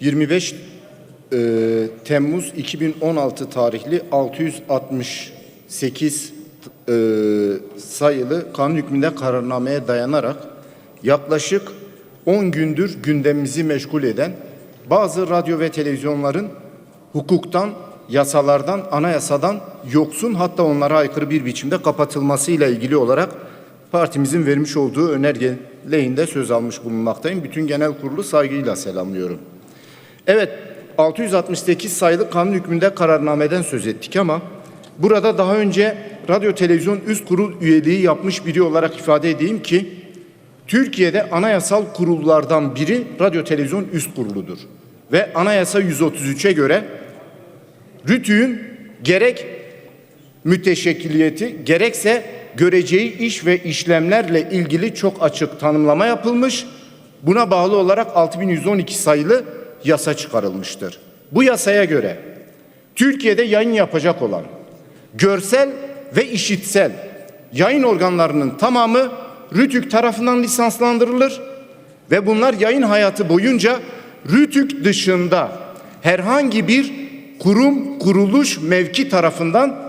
25 e, Temmuz 2016 tarihli 668 e, sayılı kanun hükmünde kararnameye dayanarak yaklaşık 10 gündür gündemimizi meşgul eden bazı radyo ve televizyonların hukuktan, yasalardan, anayasadan yoksun hatta onlara aykırı bir biçimde kapatılmasıyla ilgili olarak partimizin vermiş olduğu önerge lehinde söz almış bulunmaktayım. Bütün genel kurulu saygıyla selamlıyorum. Evet, 668 sayılı kanun hükmünde kararnameden söz ettik ama burada daha önce radyo televizyon üst kurul üyeliği yapmış biri olarak ifade edeyim ki Türkiye'de anayasal kurullardan biri radyo televizyon üst kuruludur. Ve anayasa 133'e göre RTÜK'ün gerek müteşekkiliyeti gerekse göreceği iş ve işlemlerle ilgili çok açık tanımlama yapılmış. Buna bağlı olarak 6112 sayılı yasa çıkarılmıştır. Bu yasaya göre Türkiye'de yayın yapacak olan görsel ve işitsel yayın organlarının tamamı RTÜK tarafından lisanslandırılır ve bunlar yayın hayatı boyunca RTÜK dışında herhangi bir kurum, kuruluş, mevki tarafından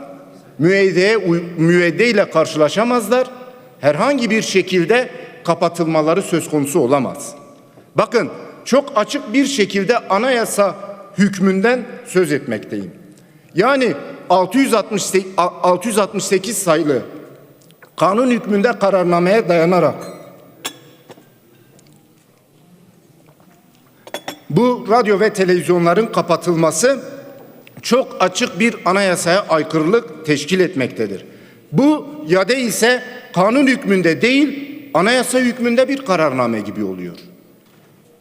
müeyyideye, müeyyide ile karşılaşamazlar. Herhangi bir şekilde kapatılmaları söz konusu olamaz. Bakın çok açık bir şekilde anayasa hükmünden söz etmekteyim. Yani 668, 668 sayılı kanun hükmünde kararnameye dayanarak bu radyo ve televizyonların kapatılması çok açık bir anayasaya aykırılık teşkil etmektedir. Bu ya değilse kanun hükmünde değil anayasa hükmünde bir kararname gibi oluyor.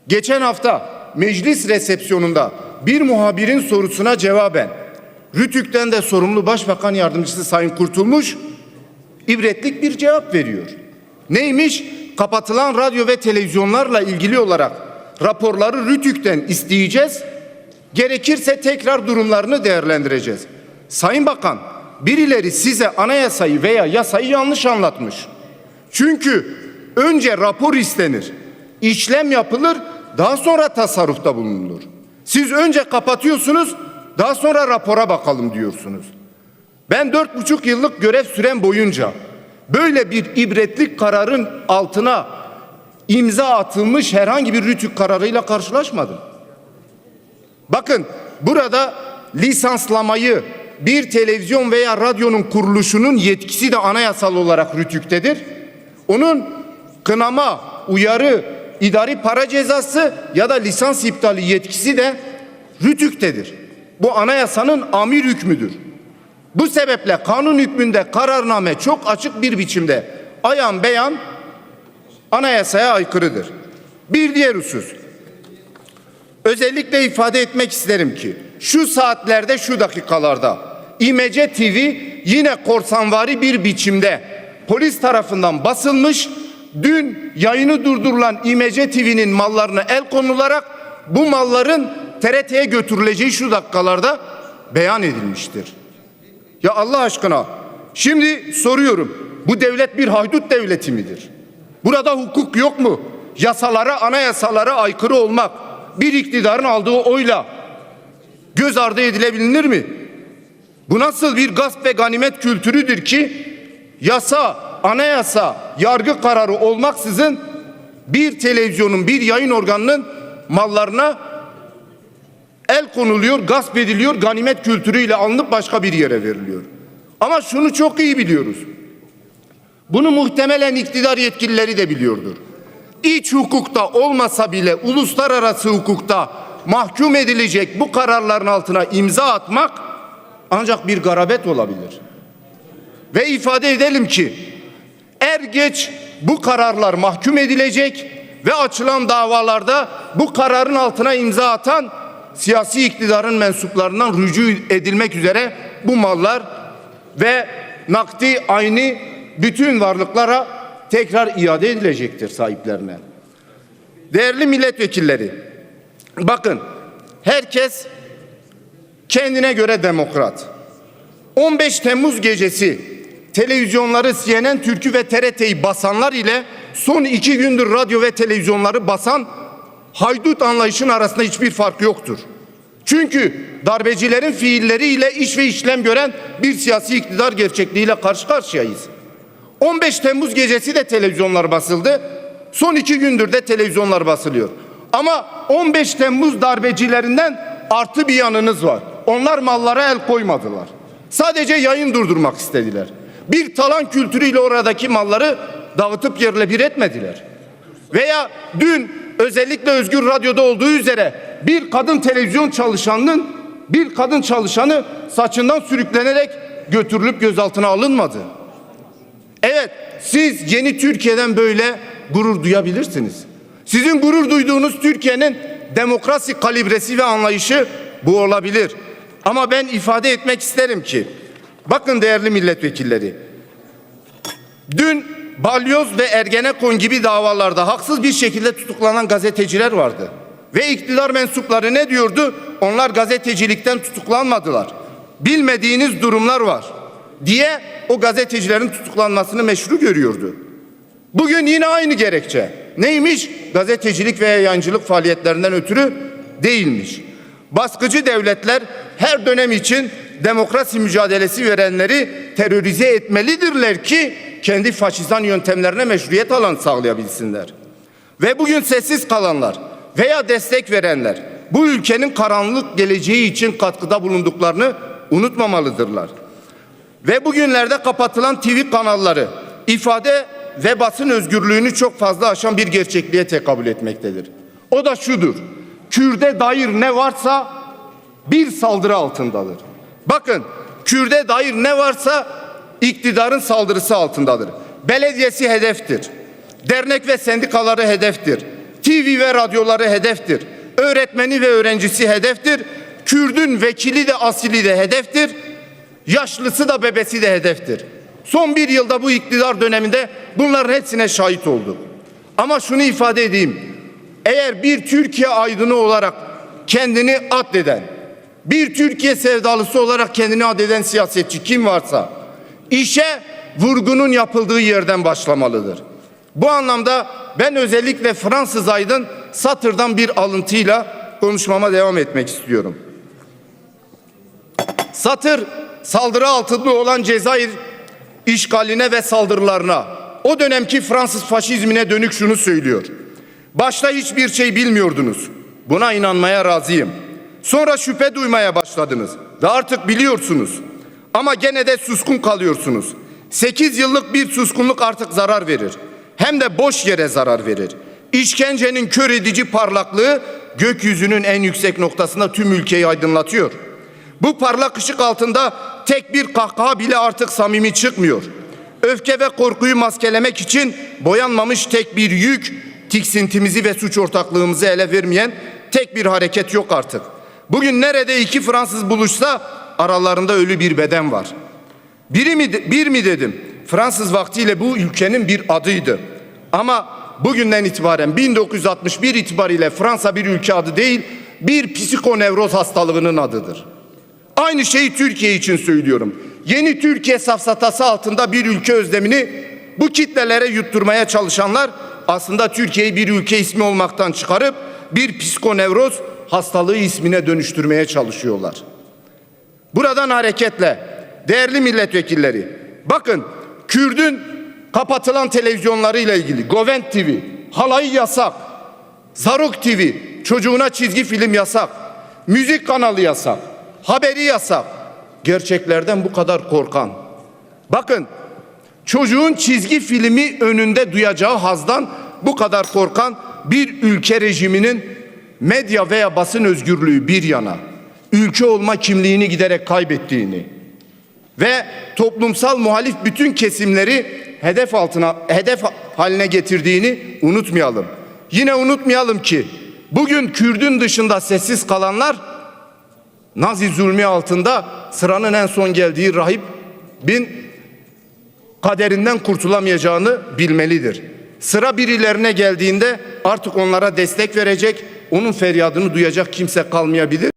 Geçen hafta meclis resepsiyonunda bir muhabirin sorusuna cevaben Rütük'ten de sorumlu Başbakan Yardımcısı Sayın Kurtulmuş ibretlik bir cevap veriyor. Neymiş? Kapatılan radyo ve televizyonlarla ilgili olarak raporları Rütük'ten isteyeceğiz. Gerekirse tekrar durumlarını değerlendireceğiz. Sayın Bakan, birileri size anayasayı veya yasayı yanlış anlatmış. Çünkü önce rapor istenir, işlem yapılır, daha sonra tasarrufta bulunulur. Siz önce kapatıyorsunuz, daha sonra rapora bakalım diyorsunuz. Ben dört buçuk yıllık görev süren boyunca böyle bir ibretlik kararın altına imza atılmış herhangi bir rütük kararıyla karşılaşmadım. Bakın burada lisanslamayı bir televizyon veya radyonun kuruluşunun yetkisi de anayasal olarak rütüktedir. Onun kınama, uyarı, idari para cezası ya da lisans iptali yetkisi de rütüktedir. Bu anayasanın amir hükmüdür. Bu sebeple kanun hükmünde kararname çok açık bir biçimde ayan beyan anayasaya aykırıdır. Bir diğer husus. Özellikle ifade etmek isterim ki şu saatlerde şu dakikalarda İmece TV yine korsanvari bir biçimde polis tarafından basılmış. Dün yayını durdurulan İmece TV'nin mallarına el konularak bu malların TRT'ye götürüleceği şu dakikalarda beyan edilmiştir. Ya Allah aşkına şimdi soruyorum bu devlet bir haydut devleti midir? Burada hukuk yok mu? Yasalara, anayasalara aykırı olmak bir iktidarın aldığı oyla göz ardı edilebilir mi? Bu nasıl bir gasp ve ganimet kültürüdür ki yasa, anayasa, yargı kararı olmaksızın bir televizyonun, bir yayın organının mallarına el konuluyor, gasp ediliyor, ganimet kültürüyle alınıp başka bir yere veriliyor. Ama şunu çok iyi biliyoruz. Bunu muhtemelen iktidar yetkilileri de biliyordur. İç hukukta olmasa bile uluslararası hukukta mahkum edilecek bu kararların altına imza atmak ancak bir garabet olabilir. Ve ifade edelim ki er geç bu kararlar mahkum edilecek ve açılan davalarda bu kararın altına imza atan siyasi iktidarın mensuplarından rücu edilmek üzere bu mallar ve nakdi aynı bütün varlıklara tekrar iade edilecektir sahiplerine. Değerli milletvekilleri, bakın herkes kendine göre demokrat. 15 Temmuz gecesi televizyonları CNN Türk'ü ve TRT'yi basanlar ile son iki gündür radyo ve televizyonları basan haydut anlayışın arasında hiçbir fark yoktur. Çünkü darbecilerin fiilleriyle iş ve işlem gören bir siyasi iktidar gerçekliğiyle karşı karşıyayız. 15 Temmuz gecesi de televizyonlar basıldı. Son iki gündür de televizyonlar basılıyor. Ama 15 Temmuz darbecilerinden artı bir yanınız var. Onlar mallara el koymadılar. Sadece yayın durdurmak istediler. Bir talan kültürüyle oradaki malları dağıtıp yerle bir etmediler. Veya dün özellikle Özgür Radyo'da olduğu üzere bir kadın televizyon çalışanının bir kadın çalışanı saçından sürüklenerek götürülüp gözaltına alınmadı. Evet, siz yeni Türkiye'den böyle gurur duyabilirsiniz. Sizin gurur duyduğunuz Türkiye'nin demokrasi kalibresi ve anlayışı bu olabilir. Ama ben ifade etmek isterim ki, bakın değerli milletvekilleri, dün Balyoz ve Ergenekon gibi davalarda haksız bir şekilde tutuklanan gazeteciler vardı. Ve iktidar mensupları ne diyordu? Onlar gazetecilikten tutuklanmadılar. Bilmediğiniz durumlar var diye o gazetecilerin tutuklanmasını meşru görüyordu. Bugün yine aynı gerekçe. Neymiş? Gazetecilik ve yayıncılık faaliyetlerinden ötürü değilmiş. Baskıcı devletler her dönem için demokrasi mücadelesi verenleri terörize etmelidirler ki kendi faşizan yöntemlerine meşruiyet alan sağlayabilsinler. Ve bugün sessiz kalanlar veya destek verenler bu ülkenin karanlık geleceği için katkıda bulunduklarını unutmamalıdırlar. Ve bugünlerde kapatılan TV kanalları ifade ve basın özgürlüğünü çok fazla aşan bir gerçekliğe tekabül etmektedir. O da şudur. Kürde dair ne varsa bir saldırı altındadır. Bakın Kürde dair ne varsa iktidarın saldırısı altındadır. Belediyesi hedeftir. Dernek ve sendikaları hedeftir. TV ve radyoları hedeftir. Öğretmeni ve öğrencisi hedeftir. Kürdün vekili de asili de hedeftir. Yaşlısı da bebesi de hedeftir. Son bir yılda bu iktidar döneminde bunların hepsine şahit olduk. Ama şunu ifade edeyim. Eğer bir Türkiye aydını olarak kendini addeden, bir Türkiye sevdalısı olarak kendini addeden siyasetçi kim varsa işe vurgunun yapıldığı yerden başlamalıdır. Bu anlamda ben özellikle Fransız aydın Satır'dan bir alıntıyla konuşmama devam etmek istiyorum. Satır saldırı altında olan Cezayir işgaline ve saldırılarına o dönemki Fransız faşizmine dönük şunu söylüyor. Başta hiçbir şey bilmiyordunuz. Buna inanmaya razıyım. Sonra şüphe duymaya başladınız ve artık biliyorsunuz. Ama gene de suskun kalıyorsunuz. 8 yıllık bir suskunluk artık zarar verir. Hem de boş yere zarar verir. İşkencenin kör edici parlaklığı gökyüzünün en yüksek noktasında tüm ülkeyi aydınlatıyor. Bu parlak ışık altında tek bir kahkaha bile artık samimi çıkmıyor. Öfke ve korkuyu maskelemek için boyanmamış tek bir yük, tiksintimizi ve suç ortaklığımızı ele vermeyen tek bir hareket yok artık. Bugün nerede iki Fransız buluşsa aralarında ölü bir beden var. Biri mi, bir mi dedim? Fransız vaktiyle bu ülkenin bir adıydı. Ama bugünden itibaren 1961 itibariyle Fransa bir ülke adı değil, bir psikonevroz hastalığının adıdır. Aynı şeyi Türkiye için söylüyorum. Yeni Türkiye safsatası altında bir ülke özlemini bu kitlelere yutturmaya çalışanlar aslında Türkiye'yi bir ülke ismi olmaktan çıkarıp bir psikonevroz hastalığı ismine dönüştürmeye çalışıyorlar. Buradan hareketle değerli milletvekilleri bakın Kürdün kapatılan televizyonlarıyla ilgili Govent TV, Halayı yasak, Zaruk TV, çocuğuna çizgi film yasak, müzik kanalı yasak, haberi yasak. Gerçeklerden bu kadar korkan. Bakın çocuğun çizgi filmi önünde duyacağı hazdan bu kadar korkan bir ülke rejiminin medya veya basın özgürlüğü bir yana ülke olma kimliğini giderek kaybettiğini ve toplumsal muhalif bütün kesimleri hedef altına hedef haline getirdiğini unutmayalım. Yine unutmayalım ki bugün Kürdün dışında sessiz kalanlar Nazi zulmü altında sıranın en son geldiği rahip bin kaderinden kurtulamayacağını bilmelidir. Sıra birilerine geldiğinde artık onlara destek verecek, onun feryadını duyacak kimse kalmayabilir.